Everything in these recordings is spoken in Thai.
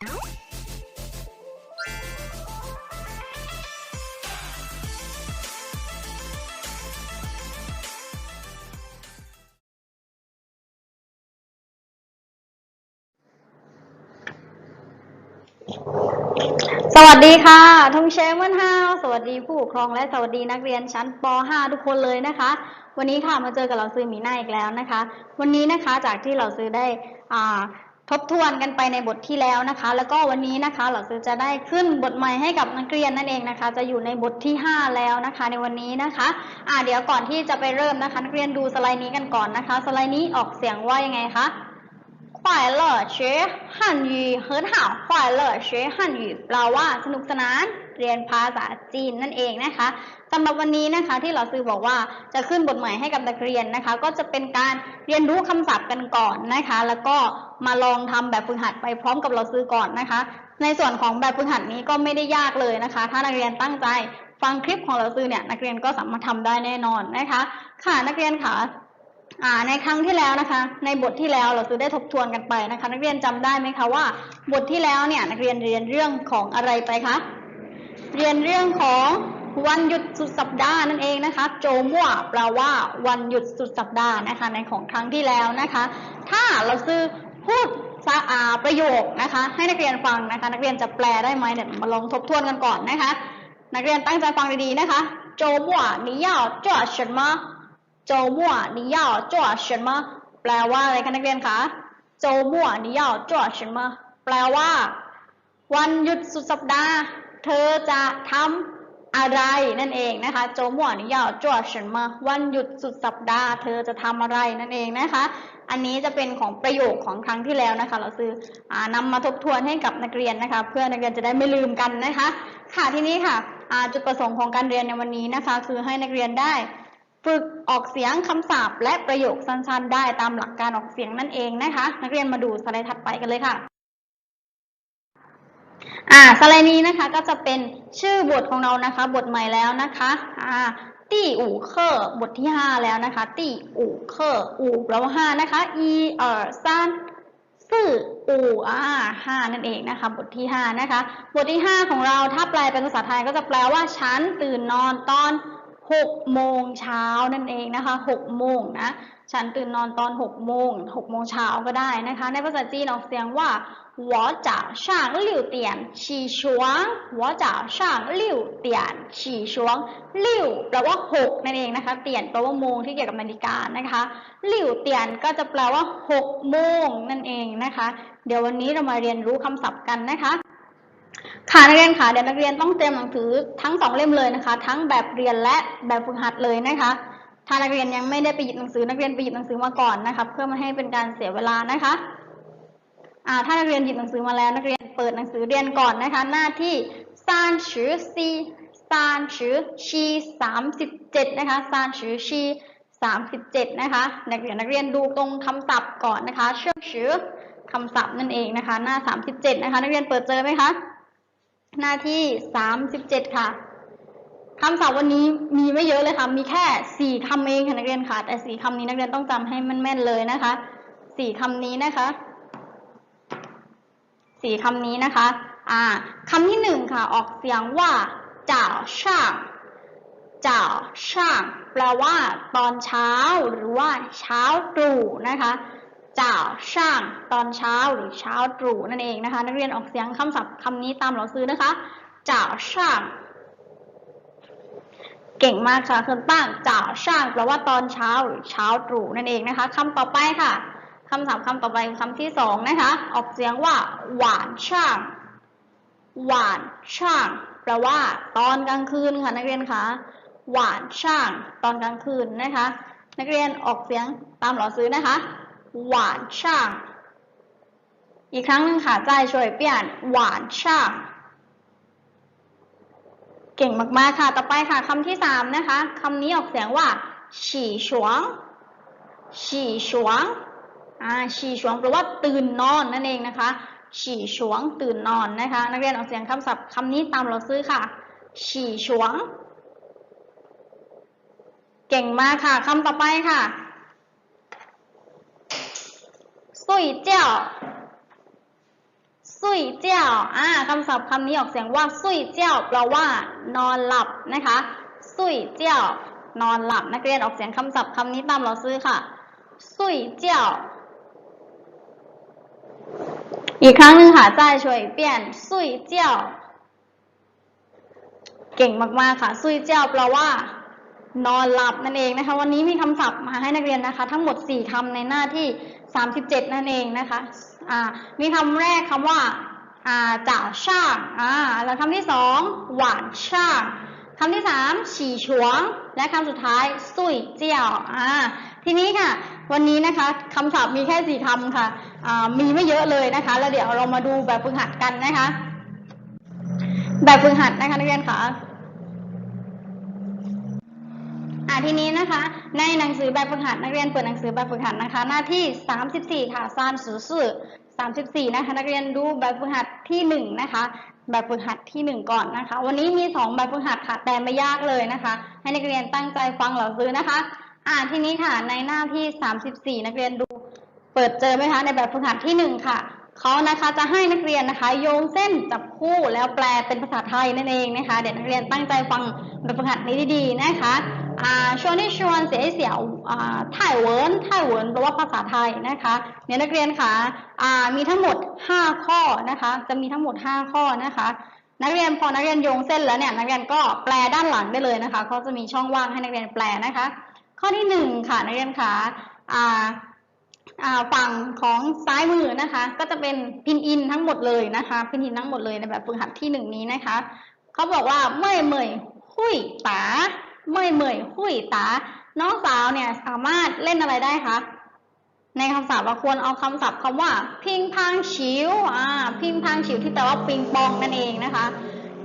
สวัสดีค่ะทงเชมเมนฮาวสวัสดีผู้ปกครองและสวัสดีนักเรียนชั้นป .5 ทุกคนเลยนะคะ วันนี้ค่ะมาเจอกับเราซื้อมีหน้าอีกแล้วนะคะ วันนี้นะคะจากที่เราซื้อได้อ่า ทบทวนกันไปในบทที่แล้วนะคะ แล้วก็วันนี้นะคะเราจะได้ขึ้นบทใหม่ให้กับนักเรียนนั่นเองนะคะ จะอยู่ในบทที่ 5 แล้วนะคะ ในวันนี้นะคะอ่าเดี๋ยวก่อนที่จะไปเริ่มนะคะ นักเรียนดูสไลด์นี้กันก่อนนะคะ สไลด์นี้ออกเสียงว่ายังไงคะ 快乐学汉语很好快乐学汉语แปลว่าสนุกสนานเรียนภาษาจีนนั่นเองนะคะสำหรับวันนี้นะคะที่เราซื้อบอกว่าจะขึ้นบทใหม่ให้กับนักเรียนนะคะ ก็จะเป็นการเรียนรู้คำศัพท์กันก่อนนะคะ แล้วก็มาลองทำแบบฝึกหัดไปพร้อมกับเราซื้อก่อนนะคะ ในส่วนของแบบฝึกหัดนี้ก็ไม่ได้ยากเลยนะคะ ถ้านักเรียนตั้งใจฟังคลิปของเราซื้อเนี่ยนักเรียนก็สามารถทำได้แน่นอนนะคะ ค่ะนักเรียนค่ะ อ่า ในครั้งที่แล้วนะคะ ในบทที่แล้วเราซื้อได้ทบทวนกันไปนะคะ นักเรียนจำได้ไหมคะว่า บทที่แล้วเนี่ยนักเรียนเรียนเรื่องของอะไรไปคะเรียนเรื่องของวันหยุดสุดสัปดาห์นั่นเองนะคะ โจมั่วแปลว่าวันหยุดสุดสัปดาห์นะคะ ในของครั้งที่แล้วนะคะ ถ้าเราซื้อพูดสะอาประโยคนะคะ ให้นักเรียนฟังนะคะ นักเรียนจะแปลได้ไหมเนี่ยมาลองทบทวนกันก่อนนะคะ นักเรียนตั้งใจฟังดีๆนะคะโจมั่ว你要做什么 โจมั่วนิย่าจ่เฉินมาแปลว่าอะไรคะนักเรียนคะโจมั่วนิย่าจ่เฉินมาแปลว่า วันหยุดสุดสัปดาห์ เธอจะทำอะไรนั่นเองนะคะโจมั่วนิย่าจ่เฉินมาวันหยุดสุดสัปดาห์ เธอจะทำอะไรนั่นเองนะคะ อันนี้จะเป็นของประโยคของครั้งที่แล้วนะคะ เราซื้ออนำมาทบทวนให้กับนักเรียนนะคะ เพื่อนักเรียนจะได้ไม่ลืมกันนะคะ ค่ะที่นี้ค่ะจุดประสงค์ของการเรียนในวันนี้นะคะ คือให้นักเรียนได้ ฝึกออกเสียงคำศัพท์และประโยคสั้นๆ ได้ตามหลักการออกเสียงนั่นเองนะคะ นักเรียนมาดูสไลด์ถัดไปกันเลยค่ะอ่าสไลด์นี้นะคะก็จะเป็นชื่อบทของเรานะคะ บทใหม่แล้วนะคะอ่าตี้อู่เคอร์บทที่ 5 แล้วนะคะ ตี้อู่เคอร์อู่แปลว่าห้านะคะอีเออซันซื่ออู่อ่าห้านั่นเองนะคะ บทที่ 5 นะคะ บทที่ 5 ของเราถ้าแปลเป็นภาษาไทยก็จะแปลว่าฉันตื่นนอนตอน หกโมงเช้านั่นเองนะคะหกโมงนะ ฉันตื่นนอนตอนหกโมงหกโมงเช้าก็ได้นะคะ ในภาษาจีนออกเสียงว่า我早上六点起床我早上六点起床ลิ้วแปลว่าหกนั่นเองนะคะ เตียนแปลว่าโมงที่เกี่ยวกับนาฬิกานะคะลิ้วเตียนก็จะแปลว่าหกโมงนั่นเองนะคะ เดี๋ยววันนี้เรามาเรียนรู้คำศัพท์กันนะคะ ค่ะนักเรียนค่ะเดี๋ยวนักเรียนต้องเตรียมหนังสือทั้งสองเล่มเลยนะคะ ทั้งแบบเรียนและแบบฝึกหัดเลยนะคะ ถ้านักเรียนยังไม่ได้ไปหยิบหนังสือนักเรียนไปหยิบหนังสือมาก่อนนะคะเพื่อไม่ให้เป็นการเสียเวลานะคะอ่าถ้านักเรียนหยิบหนังสือมาแล้ว นักเรียนเปิดหนังสือเรียนก่อนนะคะ หน้าที่ซานชือซีซานชือชีสามสิบเจ็ดนะคะซานชือชีสามสิบเจ็ดนะคะนักเรียนนักเรียนดูตรงคำศัพท์ก่อนนะคะ เชื่อชือคำศัพท์นั่นเองนะคะ หน้าสามสิบเจ็ดนะคะ นักเรียนเปิดเจอไหมคะ หน้าที่สามสิบเจ็ดค่ะคำศัพท์วันนี้มีไม่เยอะเลยค่ะ มีแค่สี่คำเองค่ะนักเรียนค่ะ แต่สี่คำนี้นักเรียนต้องจำให้มันแม่นเลยนะคะสี่คำนี้นะคะสี่คำนี้นะคะ อ่าคำที่หนึ่งค่ะ ออกเสียงว่าจ่าช่างจ่าช่างแปลว่า ตอนเช้าหรือว่าเช้าตรู่นะคะ จ่าช่างตอนเช้าหรือเช้าตรู่นั่นเองนะคะ นักเรียนออกเสียงคำศัพท์คำนี้ตามเราซื้อนะคะจ่าช่างเก่งมากค่ะคุณป้างจ่าช่างแปลว่าตอนเช้าหรือเช้าตรู่นั่นเองนะคะคำต่อไปค่ะคำศัพท์คำต่อไปคำที่สองนะคะ ออกเสียงว่า หวานช่าง หวานช่างแปลว่า ตอนกลางคืนค่ะนักเรียนคะหวานช่าง ตอนกลางคืนนะคะ นักเรียนออกเสียงตามหลอซื้อนะคะ หวานช่าง อีกครั้งหนึ่งค่ะใจช่วยเปลี่ยนหวานช่าง เก่งมากๆค่ะ ต่อไปค่ะคำที่สามนะคะคำนี้ออกเสียงว่าฉี่ฉวงฉี่ฉวงอ่าฉี่ฉวงแปลว่าตื่นนอนนั่นเองนะคะฉี่ฉวงตื่นนอนนะคะ นักเรียนออกเสียงคำศัพท์คำนี้ตามเราซื้อค่ะฉี่ฉวง เก่งมากค่ะคำต่อไปค่ะ สุยเจ้าสุยเจ้าอ่าคำศัพท์คำนี้ออกเสียงว่าสุยเจ้าแปลว่า นอนหลับนะคะสุยเจ้านอนหลับนักเรียนออกเสียงคำศัพท์คำนี้ตามเราซื้อค่ะสุยเจ้าอีกครั้งหนึ่งค่ะจ้ายช่วยเปลี่ยนสุยเจ้าเก่งมากๆค่ะซุยเจ้าแปลว่า นอนหลับนั่นเองนะคะ วันนี้มีคำศัพท์มาให้นักเรียนนะคะ ทั้งหมด 4คำในหน้าที่ 37 นั่นเองนะคะอ่ามีคำแรกคำว่าอ่าจ่าช่างอ่าแล้วคำที่สองหวานช่างคำที่สามฉี่ฉวง และคำสุดท้ายซุยเจียวอ่าทีนี้ค่ะ วันนี้นะคะคำศัพท์มีแค่สี่คำค่ะอ่ามีไม่เยอะเลยนะคะ แล้วเดี๋ยวเรามาดูแบบฝึกหัดกันนะคะ แบบฝึกหัดนะคะนักเรียนค่ะ อ่า ทีนี้นะคะ ในหนังสือแบบฝึกหัดนักเรียนเปิดหนังสือแบบฝึกหัดนะคะ หน้าที่ 34 ค่ะซานสือสื่อ34 นะคะ นักเรียนดูแบบฝึกหัดที่ 1 นะคะ แบบฝึกหัดที่ 1 ก่อนนะคะ วันนี้มี 2 แบบฝึกหัดค่ะ แต่ไม่ยากเลยนะคะ ให้นักเรียนตั้งใจฟังเหล่าซื้อนะคะ อ่าทีนี้ค่ะ ในหน้าที่ 34 นักเรียนดู เปิดเจอไหมคะ ในแบบฝึกหัดที่ 1 ค่ะเขานะคะจะให้นักเรียนนะคะ โยงเส้นจับคู่แล้วแปลเป็นภาษาไทยนั่นเองนะคะ เดี๋ยวนักเรียนตั้งใจฟังแบบฝึกหัดนี้ดีๆนะคะ อ่าชวนที่ชวนเสียเสียวอ่าไต้หวันไต้หวันแปลว่าภาษาไทยนะคะเนี่ยนักเรียนค่ะอ่ามีทั้งหมด 5 ข้อนะคะ จะมีทั้งหมด 5 ข้อนะคะ นักเรียนพอนักเรียนโยงเส้นแล้วเนี่ยนักเรียนก็แปลด้านหลังได้เลยนะคะเขาจะมีช่องว่างให้นักเรียนแปลนะคะ ข้อที่หนึ่งค่ะนักเรียนค่ะอ่าอ่าฝั่งของซ้ายมือนะคะ ก็จะเป็นพินอินทั้งหมดเลยนะคะพินอินทั้งหมดเลยในแบบฝึกหัดที่หนึ่งนี้นะคะเขาบอกว่าเมื่อยเมื่อยหุยตา เมื่อยเมื่อยหุยตา น้องสาวเนี่ยสามารถเล่นอะไรได้คะในคำศัพท์เราควรเอาคำศัพท์คำว่า พิงพังฉิวอ่าพิงพังฉิวที่แปลว่าปิงปองนั่นเองนะคะ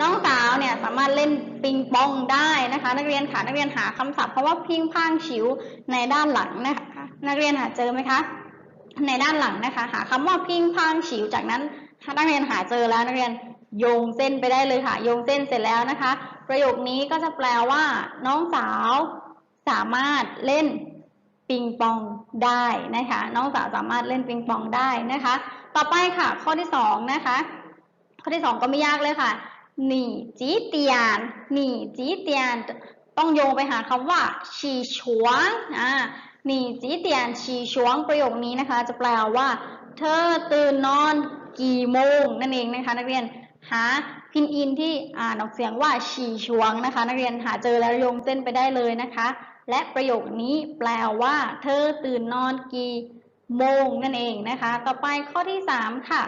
น้องสาวเนี่ยสามารถเล่นปิงปองได้นะคะ นักเรียนค่ะนักเรียนหาคำศัพท์คำว่าพิงพังฉิวในด้านหลังนะคะนักเรียนหาเจอไหมคะ ในด้านหลังนะคะ หาคำว่าพิงพังฉิวจากนั้นถ้านักเรียนหาเจอแล้วนักเรียนโยงเส้นไปได้เลยค่ะ โยงเส้นเสร็จแล้วนะคะ ประโยคนี้ก็จะแปลว่า น้องสาวสามารถเล่นปิงปองได้นะคะ น้องสาวสามารถเล่นปิงปองได้นะคะ ต่อไปค่ะ ข้อที่สองนะคะ ข้อที่สองก็ไม่ยากเลยค่ะหนีจีเตียนหนีจีเตียนต้องโยงไปหาคำว่าฉีฉวงอ่าหนีจีเตียนฉีฉวงประโยคนี้นะคะ จะแปลว่า เธอตื่นนอนกี่โมงนั่นเองนะคะ นักเรียนหา พินอินที่อ่านออกเสียงว่าฉีฉวงนะคะ นักเรียนหาเจอแล้วโยงเส้นไปได้เลยนะคะ และประโยคนี้แปลว่า เธอตื่นนอนกี่โมงนั่นเองนะคะ ต่อไปข้อที่สามค่ะ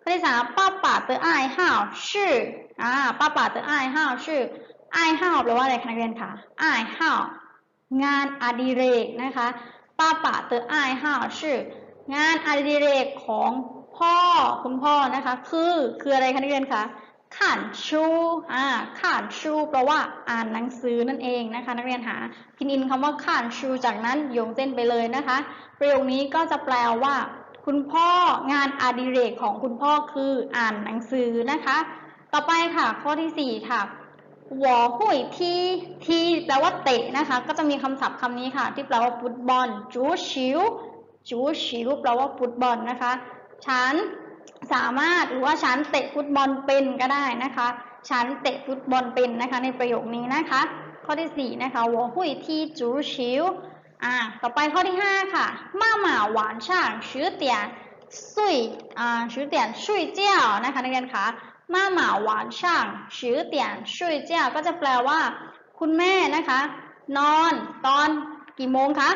ข้อที่สามป้าป่าเตอไอ้ห้าวชื่ออ่าป้าป่าเตอไอ้ห้าวชื่อไอ้ห้าวแปลว่าอะไรคะนักเรียนคะไอ้ห้าวงานอดิเรกนะคะป้าป่าเตอไอ้ห้าวชื่องานอดิเรกของพ่อคุณพ่อนะคะ คือคืออะไรคะนักเรียนคะ ข่านชูอ่าข่านชูแปลว่าอ่านหนังสือนั่นเองนะคะ นักเรียนหาพินอินคำว่าข่านชูจากนั้นโยงเส้นไปเลยนะคะ ประโยคนี้ก็จะแปลว่า คุณพ่องานอดิเรกของคุณพ่อคืออ่านหนังสือนะคะ ต่อไปค่ะ ข้อที่สี่ค่ะหัวหุยทีทีแปลว่าเตะนะคะ ก็จะมีคำศัพท์คำนี้ค่ะ ที่แปลว่าฟุตบอลจูชิวจูชิวแปลว่าฟุตบอลนะคะ ฉัน สามารถหรือว่าฉันเตะฟุตบอลเป็นก็ได้นะคะ ฉันเตะฟุตบอลเป็นนะคะ ในประโยคนี้นะคะ ข้อที่4นะคะหัวหุยที่จูชิวอ่าต่อไปข้อที่ 5 ค่ะมาหมาหวานช่างชื่อเตียนซุยอ่าชื่อเตียนซุยเจ้านะคะนักเรียนคะมาหมาหวานช่างชื่อเตียนซุยเจ้าก็จะแปลว่า คุณแม่นะคะ นอนตอนกี่โมงคะ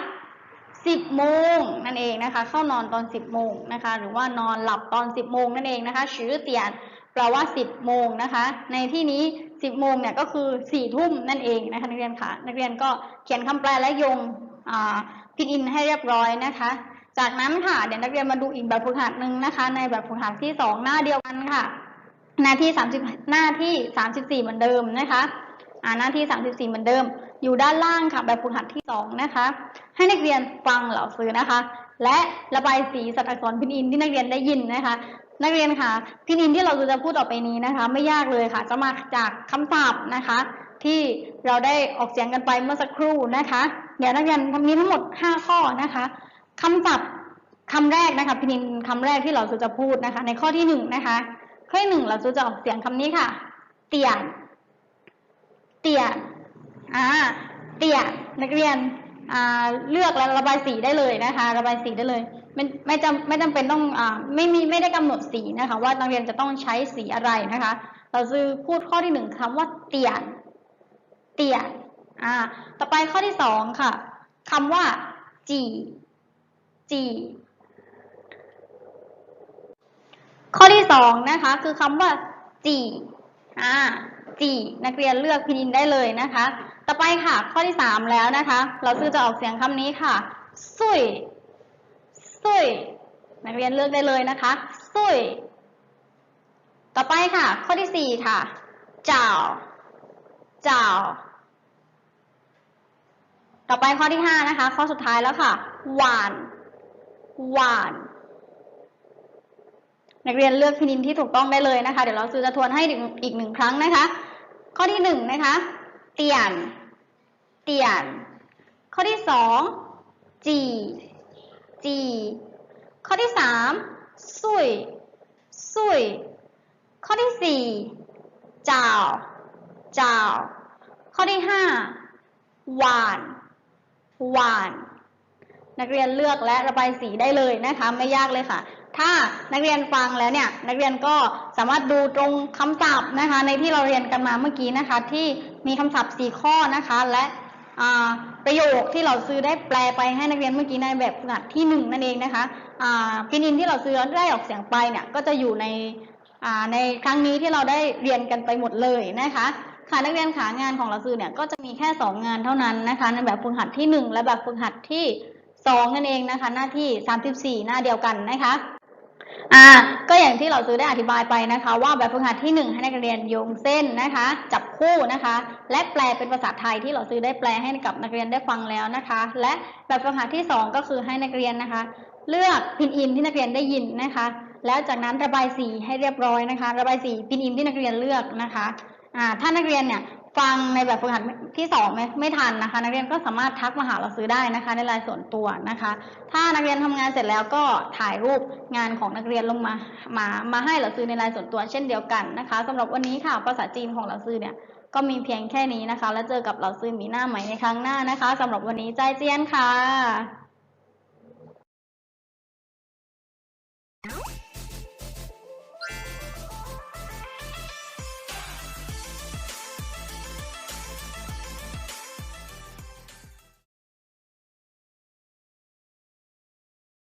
สิบโมงนั่นเองนะคะ เข้านอนตอนสิบโมงนะคะ หรือว่านอนหลับตอนสิบโมงนั่นเองนะคะชื่อเตียนแปลว่าสิบโมงนะคะ ในที่นี้สิบโมงเนี่ยก็คือสี่ทุ่มนั่นเองนะคะนักเรียนค่ะ นักเรียนก็เขียนคำแปลและยงอ่าพินอินให้เรียบร้อยนะคะ จากนั้นค่ะเดี๋ยวนักเรียนมาดูอีกแบบฝึกหัดหนึ่งนะคะ ในแบบฝึกหัดที่สองหน้าเดียวกันค่ะ หน้าที่สามสิบหน้าที่สามสิบสี่เหมือนเดิมนะคะอ่าหน้าที่สามสิบสี่เหมือนเดิม อยู่ด้านล่างค่ะแบบฝึกหัดที่สองนะคะ ให้นักเรียนฟังเหล่าซื้อนะคะ และระบายสีสัตว์อักษรพินอินที่นักเรียนได้ยินนะคะ นักเรียนค่ะพินอินที่เราจะพูดต่อไปนี้นะคะ ไม่ยากเลยค่ะ จะมาจากคำศัพท์นะคะ ที่เราได้ออกเสียงกันไปเมื่อสักครู่นะคะเดี๋ยวนักเรียนทำนี้ทั้งหมด 5 ข้อนะคะคำศัพท์คำแรกนะคะพินินคำแรกที่เราซื้อจะพูดนะคะ ในข้อที่หนึ่งนะคะข้อที่หนึ่งเราซื้อจะออกเสียงคำนี้ค่ะ เตียน เตียน อ่าเตี่ยนนักเรียนอ่าเลือกและระบายสีได้เลยนะคะ ระบายสีได้เลยไม่ไม่จำไม่จำเป็นต้องอ่าไม่มีไม่ได้กำหนดสีนะคะ ว่านักเรียนจะต้องใช้สีอะไรนะคะ เราซื้อพูดข้อที่หนึ่งคำว่าเตี่ยนเตี่ยนอ่าต่อไปข้อที่สองค่ะคำว่าจีจีข้อที่สองนะคะ คือคำว่าจีอ่าจีนักเรียนเลือกพินินได้เลยนะคะ ต่อไปค่ะ ข้อที่สามแล้วนะคะ เราซื้อจะออกเสียงคำนี้ค่ะซุยซุยนักเรียนเลือกได้เลยนะคะซุยต่อไปค่ะ ข้อที่สี่ค่ะเจ้าเจ้าต่อไปข้อที่ห้านะคะ ข้อสุดท้ายแล้วค่ะหวานหวานนักเรียนเลือกพินินที่ถูกต้องได้เลยนะคะ เดี๋ยวเราซื้อจะทวนให้อีกหนึ่งครั้งนะคะ ข้อที่หนึ่งนะคะ เตียน เตียน ข้อที่สองจีจี ข้อที่สามซุยซุย ข้อที่สี่เจ้าเจ้าข้อที่ห้าหวาน หวาน นักเรียนเลือกและระบายสีได้เลยนะคะ ไม่ยากเลยค่ะ ถ้านักเรียนฟังแล้วเนี่ย นักเรียนก็สามารถดูตรงคำศัพท์นะคะ ในที่เราเรียนกันมาเมื่อกี้นะคะ ที่ มีคำศัพท์สี่ข้อนะคะ และประโยคที่เราซื้อได้แปลไปให้นักเรียนเมื่อกี้ในแบบฝึกหัดที่หนึ่งนั่นเองนะคะพินินที่เราซื้อได้ออกเสียงไปเนี่ยก็จะอยู่ในในครั้งนี้ที่เราได้เรียนกันไปหมดเลยนะคะค่ะนักเรียนขางานของเราซื้อเนี่ยก็จะมีแค่สองานเท่านั้นนะคะ ในแบบฝึกหัดที่หนึ่งและแบบฝึกหัดที่สองนั่นเองนะคะ หน้าที่สามสิบสี่หน้าเดียวกันนะคะ อ่าก็อย่างที่เราซื้อได้อธิบายไปนะคะ ว่าแบบฝึกหัดที่หนึ่งให้นักเรียนโยงเส้นนะคะ จับคู่นะคะ และแปลเป็นภาษาไทยที่เราซื้อได้แปลให้กับนักเรียนได้ฟังแล้วนะคะ และแบบฝึกหัดที่สองก็คือให้นักเรียนนะคะ เลือกพินอินที่นักเรียนได้ยินนะคะ แล้วจากนั้นระบายสีให้เรียบร้อยนะคะ ระบายสีพินอินที่นักเรียนเลือกนะคะอ่าถ้านักเรียนเนี่ย ฟังในแบบฝึกหัดที่สองไม่ไม่ทันนะคะ นักเรียนก็สามารถทักมาหาเราซื้อได้นะคะ ในไลน์ส่วนตัวนะคะ ถ้านักเรียนทำงานเสร็จแล้วก็ถ่ายรูปงานของนักเรียนลงมามามาให้เราซื้อในไลน์ส่วนตัว เช่นเดียวกันนะคะสำหรับวันนี้ค่ะภาษาจีนของเราซื้อเนี่ยก็มีเพียงแค่นี้นะคะ แล้วเจอกับเราซื้อมีหน้าใหม่ในครั้งหน้านะคะสำหรับวันนี้ใจเจียนค่ะ